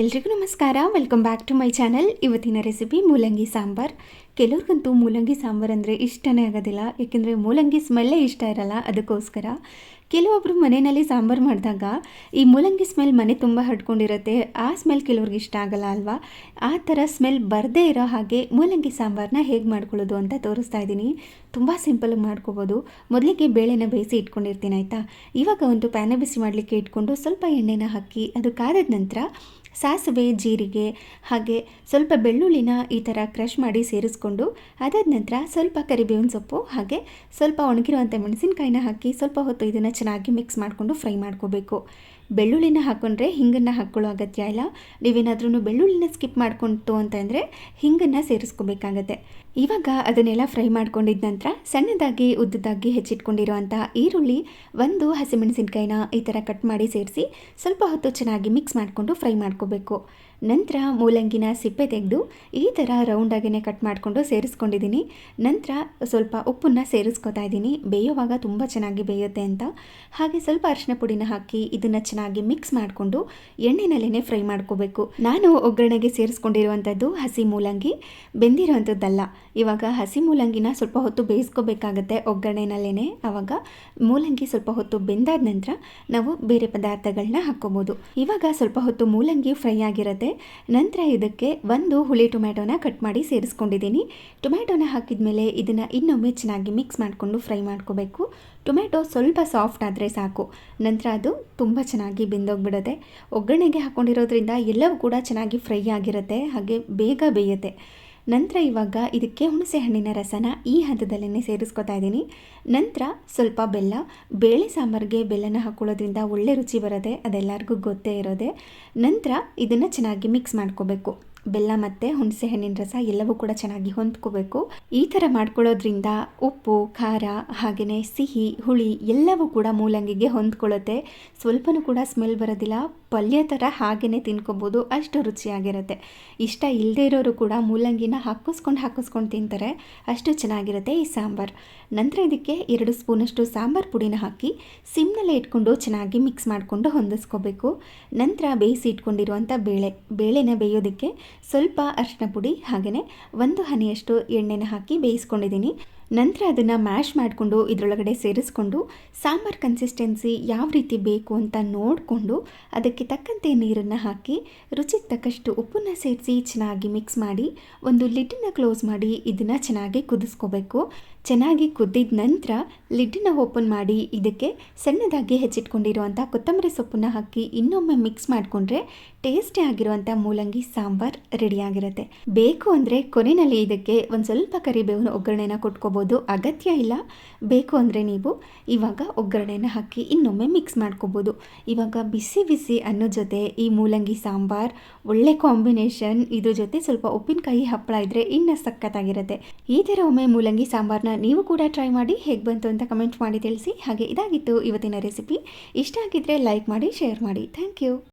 ಎಲ್ರಿಗೂ ನಮಸ್ಕಾರ. Welcome back to my channel ಇವತ್ತಿನ ರೆಸಿಪಿ ಮೂಲಂಗಿ ಸಾಂಬಾರ್. ಕೆಲವ್ರಿಗಂತೂ ಮೂಲಂಗಿ ಸಾಂಬಾರ್ ಅಂದರೆ ಇಷ್ಟನೇ ಆಗೋದಿಲ್ಲ. ಏಕೆಂದರೆ ಮೂಲಂಗಿ ಸ್ಮೆಲ್ಲೇ ಇಷ್ಟ ಇರಲ್ಲ. ಅದಕ್ಕೋಸ್ಕರ ಕೆಲವೊಬ್ಬರು ಮನೆಯಲ್ಲಿ ಸಾಂಬಾರು ಮಾಡಿದಾಗ ಈ ಮೂಲಂಗಿ ಸ್ಮೆಲ್ ಮನೆ ತುಂಬ ಹಡ್ಕೊಂಡಿರುತ್ತೆ ಆ ಸ್ಮೆಲ್ ಕೆಲವ್ರಿಗೆ ಇಷ್ಟ ಆಗಲ್ಲ ಅಲ್ವಾ? ಆ ಥರ ಸ್ಮೆಲ್ ಬರದೇ ಇರೋ ಹಾಗೆ ಮೂಲಂಗಿ ಸಾಂಬಾರನ್ನ ಹೇಗೆ ಮಾಡ್ಕೊಳ್ಳೋದು ಅಂತ ತೋರಿಸ್ತಾ ಇದ್ದೀನಿ. ತುಂಬ ಸಿಂಪಲಾಗಿ ಮಾಡ್ಕೋಬೋದು. ಮೊದಲಿಗೆ ಬೇಳೆನ ಬೇಯಿಸಿ ಇಟ್ಕೊಂಡಿರ್ತೀನಿ, ಆಯಿತಾ? ಇವಾಗ ಒಂದು ಪ್ಯಾನ ಬಿಸಿ ಮಾಡಲಿಕ್ಕೆ ಇಟ್ಕೊಂಡು ಸ್ವಲ್ಪ ಎಣ್ಣೆನ ಹಾಕಿ, ಅದು ಕಾದ ನಂತರ ಸಾಸಿವೆ, ಜೀರಿಗೆ ಹಾಗೆ ಸ್ವಲ್ಪ ಬೆಳ್ಳುಳ್ಳಿನ ಈ ಥರ ಕ್ರಷ್ ಮಾಡಿ ಸೇರಿಸ್ಕೊಂಡು ಅದಾದ ನಂತರ ಸ್ವಲ್ಪ ಕರಿಬೇವಿನ ಸೊಪ್ಪು ಹಾಗೆ ಸ್ವಲ್ಪ ಒಣಗಿರುವಂಥ ಮೆಣಸಿನಕಾಯಿನ ಹಾಕಿ ಸ್ವಲ್ಪ ಹೊತ್ತು ಇದನ್ನು ಚೆನ್ನಾಗಿ ಮಿಕ್ಸ್ ಮಾಡಿಕೊಂಡು ಫ್ರೈ ಮಾಡ್ಕೋಬೇಕು. ಬೆಳ್ಳುಳ್ಳಿನ ಹಾಕ್ಕೊಂಡ್ರೆ ಹಿಂಗನ್ನು ಹಾಕ್ಕೊಳ್ಳೋ ಅಗತ್ಯ ಇಲ್ಲ. ನೀವೇನಾದ್ರೂ ಬೆಳ್ಳುಳ್ಳಿನ ಸ್ಕಿಪ್ ಮಾಡ್ಕೊಂತು ಅಂತಂದರೆ ಹಿಂಗನ್ನು ಸೇರಿಸ್ಕೋಬೇಕಾಗತ್ತೆ. ಇವಾಗ ಅದನ್ನೆಲ್ಲ ಫ್ರೈ ಮಾಡ್ಕೊಂಡಿದ್ದ ನಂತರ ಸಣ್ಣದಾಗಿ, ಉದ್ದದಾಗಿ ಹೆಚ್ಚಿಟ್ಕೊಂಡಿರುವಂತಹ ಈರುಳ್ಳಿ ಒಂದು ಹಸಿಮೆಣಸಿನ್ಕಾಯಿನ ಈ ಥರ ಕಟ್ ಮಾಡಿ ಸೇರಿಸಿ ಸ್ವಲ್ಪ ಹೊತ್ತು ಚೆನ್ನಾಗಿ ಮಿಕ್ಸ್ ಮಾಡಿಕೊಂಡು ಫ್ರೈ ಮಾಡ್ಕೋಬೇಕು. ನಂತರ ಮೂಲಂಗಿನ ಸಿಪ್ಪೆ ತೆಗೆದು ಈ ಥರ ರೌಂಡಾಗಿನೇ ಕಟ್ ಮಾಡಿಕೊಂಡು ಸೇರಿಸ್ಕೊಂಡಿದ್ದೀನಿ ನಂತರ ಸ್ವಲ್ಪ ಉಪ್ಪನ್ನು ಸೇರಿಸ್ಕೊತಾ ಇದ್ದೀನಿ ಬೇಯುವಾಗ ತುಂಬ ಚೆನ್ನಾಗಿ ಬೇಯುತ್ತೆ ಅಂತ. ಹಾಗೆ ಸ್ವಲ್ಪ ಅರಿಶಿನ ಪುಡಿನ ಹಾಕಿ ಇದನ್ನು ಚೆನ್ನಾಗಿ ಮಿಕ್ಸ್ ಮಾಡಿಕೊಂಡು ಎಣ್ಣೆನಲ್ಲೇ ಫ್ರೈ ಮಾಡ್ಕೋಬೇಕು. ನಾನು ಒಗ್ಗರಣೆಗೆ ಸೇರಿಸ್ಕೊಂಡಿರುವಂಥದ್ದು ಹಸಿ ಮೂಲಂಗಿ. ಬೆಂದಿರುವಂಥದ್ದಲ್ಲ, ಇವಾಗ ಹಸಿ ಮೂಲಂಗಿನ ಸ್ವಲ್ಪ ಹೊತ್ತು ಬೇಯಿಸ್ಕೋಬೇಕಾಗತ್ತೆ ಒಗ್ಗರಣೆನಲ್ಲೇ ಆವಾಗ ಮೂಲಂಗಿ ಸ್ವಲ್ಪ ಹೊತ್ತು ಬೆಂದಾದ ನಂತರ ನಾವು ಬೇರೆ ಪದಾರ್ಥಗಳನ್ನ ಹಾಕ್ಕೋಬೋದು. ಇವಾಗ ಸ್ವಲ್ಪ ಹೊತ್ತು ಮೂಲಂಗಿ ಫ್ರೈ ಆಗಿರುತ್ತೆ. ನಂತರ ಇದಕ್ಕೆ ಒಂದು ಹುಳಿ ಟೊಮ್ಯಾಟೋನ ಕಟ್ ಮಾಡಿ ಸೇರಿಸ್ಕೊಂಡಿದ್ದೀನಿ. ಟೊಮ್ಯಾಟೋನ ಹಾಕಿದ ಮೇಲೆ ಇದನ್ನು ಇನ್ನೊಮ್ಮೆ ಚೆನ್ನಾಗಿ ಮಿಕ್ಸ್ ಮಾಡಿಕೊಂಡು ಫ್ರೈ ಮಾಡ್ಕೋಬೇಕು. ಟೊಮ್ಯಾಟೊ ಸ್ವಲ್ಪ ಸಾಫ್ಟ್ ಆದರೆ ಸಾಕು. ನಂತರ ಅದು ತುಂಬ ಚೆನ್ನಾಗಿ ಬೆಂದೋಗ್ಬಿಡುತ್ತೆ. ಒಗ್ಗರಣೆಗೆ ಹಾಕ್ಕೊಂಡಿರೋದ್ರಿಂದ ಎಲ್ಲವೂ ಕೂಡ ಚೆನ್ನಾಗಿ ಫ್ರೈ ಆಗಿರುತ್ತೆ, ಹಾಗೆ ಬೇಗ ಬೇಯುತ್ತೆ. ನಂತರ ಇವಾಗ ಇದಕ್ಕೆ ಹುಣಸೆ ಹಣ್ಣಿನ ರಸನ ಈ ಹಂತದಲ್ಲೇ ಸೇರಿಸ್ಕೊತಾ ಇದ್ದೀನಿ. ನಂತರ ಸ್ವಲ್ಪ ಬೆಲ್ಲ, ಬೇಳೆ ಸಾಂಬಾರಿಗೆ ಬೆಲ್ಲನ ಹಾಕ್ಕೊಳ್ಳೋದ್ರಿಂದ ಒಳ್ಳೆ ರುಚಿ ಬರುತ್ತೆ, ಅದೆಲ್ಲರಿಗೂ ಗೊತ್ತೇ ಇರೋದೆ. ನಂತರ ಇದನ್ನು ಚೆನ್ನಾಗಿ ಮಿಕ್ಸ್ ಮಾಡ್ಕೋಬೇಕು. ಬೆಲ್ಲ ಮತ್ತು ಹುಣಸೆ ಹಣ್ಣಿನ ರಸ ಎಲ್ಲವೂ ಕೂಡ ಚೆನ್ನಾಗಿ ಹೊಂದ್ಕೋಬೇಕು. ಈ ಥರ ಮಾಡ್ಕೊಳ್ಳೋದ್ರಿಂದ ಉಪ್ಪು, ಖಾರ ಹಾಗೆಯೇ ಸಿಹಿ, ಹುಳಿ ಎಲ್ಲವೂ ಕೂಡ ಮೂಲಂಗಿಗೆ ಹೊಂದ್ಕೊಳ್ಳುತ್ತೆ. ಸ್ವಲ್ಪನೂ ಕೂಡ ಸ್ಮೆಲ್ ಬರೋದಿಲ್ಲ. ಪಲ್ಯ ಥರ ಹಾಗೆಯೇ ತಿನ್ಕೋಬೋದು. ಅಷ್ಟು ರುಚಿಯಾಗಿರುತ್ತೆ. ಇಷ್ಟ ಇಲ್ಲದೆ ಇರೋರು ಕೂಡ ಮೂಲಂಗಿನ ಹಾಕಿಸ್ಕೊಂಡು ಹಾಕಿಸ್ಕೊಂಡು ತಿಂತಾರೆ. ಅಷ್ಟು ಚೆನ್ನಾಗಿರುತ್ತೆ ಈ ಸಾಂಬಾರು. ನಂತರ ಇದಕ್ಕೆ ಎರಡು ಸ್ಪೂನಷ್ಟು ಸಾಂಬಾರು ಪುಡಿನ ಹಾಕಿ ಸಿಮ್ನಲ್ಲೇ ಇಟ್ಕೊಂಡು ಚೆನ್ನಾಗಿ ಮಿಕ್ಸ್ ಮಾಡಿಕೊಂಡು ಹೊಂದಿಸ್ಕೋಬೇಕು. ನಂತರ ಬೇಯಿಸಿ ಇಟ್ಕೊಂಡಿರುವಂಥ ಬೇಳೆ. ಬೇಳೆನ ಬೇಯೋದಕ್ಕೆ ಸ್ವಲ್ಪ ಅರಿಶಿನ ಪುಡಿ ಹಾಗೆಯೇ ಒಂದು ಹನಿಯಷ್ಟು ಎಣ್ಣೆನ ಹಾಕಿ ಬೇಯಿಸ್ಕೊಂಡಿದ್ದೀನಿ. ನಂತರ ಅದನ್ನು ಮ್ಯಾಶ್ ಮಾಡಿಕೊಂಡು ಇದರೊಳಗಡೆ ಸೇರಿಸ್ಕೊಂಡು ಸಾಂಬಾರ್ ಕನ್ಸಿಸ್ಟೆನ್ಸಿ ಯಾವ ರೀತಿ ಬೇಕು ಅಂತ ನೋಡಿಕೊಂಡು ಅದಕ್ಕೆ ತಕ್ಕಂತೆ ನೀರನ್ನು ಹಾಕಿ ರುಚಿಗೆ ತಕ್ಕಷ್ಟು ಉಪ್ಪನ್ನು ಸೇರಿಸಿ ಚೆನ್ನಾಗಿ ಮಿಕ್ಸ್ ಮಾಡಿ ಒಂದು ಲಿಡ್ಡನ್ನು ಕ್ಲೋಸ್ ಮಾಡಿ ಇದನ್ನು ಚೆನ್ನಾಗಿ ಕುದಿಸ್ಕೋಬೇಕು. ಚೆನ್ನಾಗಿ ಕುದ್ದಿದ ನಂತರ ಲಿಡ್ಡನ್ನು ಓಪನ್ ಮಾಡಿ ಇದಕ್ಕೆ ಸಣ್ಣದಾಗಿ ಹೆಚ್ಚಿಟ್ಕೊಂಡಿರುವಂಥ ಕೊತ್ತಂಬರಿ ಸೊಪ್ಪನ್ನು ಹಾಕಿ ಇನ್ನೊಮ್ಮೆ ಮಿಕ್ಸ್ ಮಾಡಿಕೊಂಡ್ರೆ ಟೇಸ್ಟಿ ಆಗಿರುವಂಥ ಮೂಲಂಗಿ ಸಾಂಬಾರ್ ರೆಡಿಯಾಗಿರುತ್ತೆ ಬೇಕು ಅಂದರೆ ಕೊನೆಯಲ್ಲಿ ಇದಕ್ಕೆ ಒಂದು ಸ್ವಲ್ಪ ಕರಿಬೇವಿನ ಒಗ್ಗರಣೆನ ಕೊಟ್ಕೋಬೋದು. ಅಗತ್ಯ ಇಲ್ಲ. ಬೇಕು ಅಂದರೆ ನೀವು ಇವಾಗ ಒಗ್ಗರಣೆನ ಹಾಕಿ ಇನ್ನೊಮ್ಮೆ ಮಿಕ್ಸ್ ಮಾಡ್ಕೋಬೋದು. ಇವಾಗ ಬಿಸಿ ಬಿಸಿ ಅನ್ನೋ ಜೊತೆ ಈ ಮೂಲಂಗಿ ಸಾಂಬಾರ್ ಒಳ್ಳೆ ಕಾಂಬಿನೇಷನ್ ಇದ್ರ ಜೊತೆ ಸ್ವಲ್ಪ ಉಪ್ಪಿನಕಾಯಿ ಹಪ್ಪಳ ಇದ್ದರೆ ಇನ್ನೂ ಸಖತ್ತಾಗಿರುತ್ತೆ. ಈ ಥರ ಒಮ್ಮೆ ಮೂಲಂಗಿ ಸಾಂಬಾರನ್ನ ನೀವು ಕೂಡ ಟ್ರೈ ಮಾಡಿ ಹೇಗೆ ಬಂತು ಅಂತ ಕಮೆಂಟ್ ಮಾಡಿ ತಿಳಿಸಿ. ಹಾಗೆ ಇದಾಗಿತ್ತು ಇವತ್ತಿನ ರೆಸಿಪಿ ಇಷ್ಟ ಆಗಿದ್ದರೆ ಲೈಕ್ ಮಾಡಿ ಶೇರ್ ಮಾಡಿ. Thank you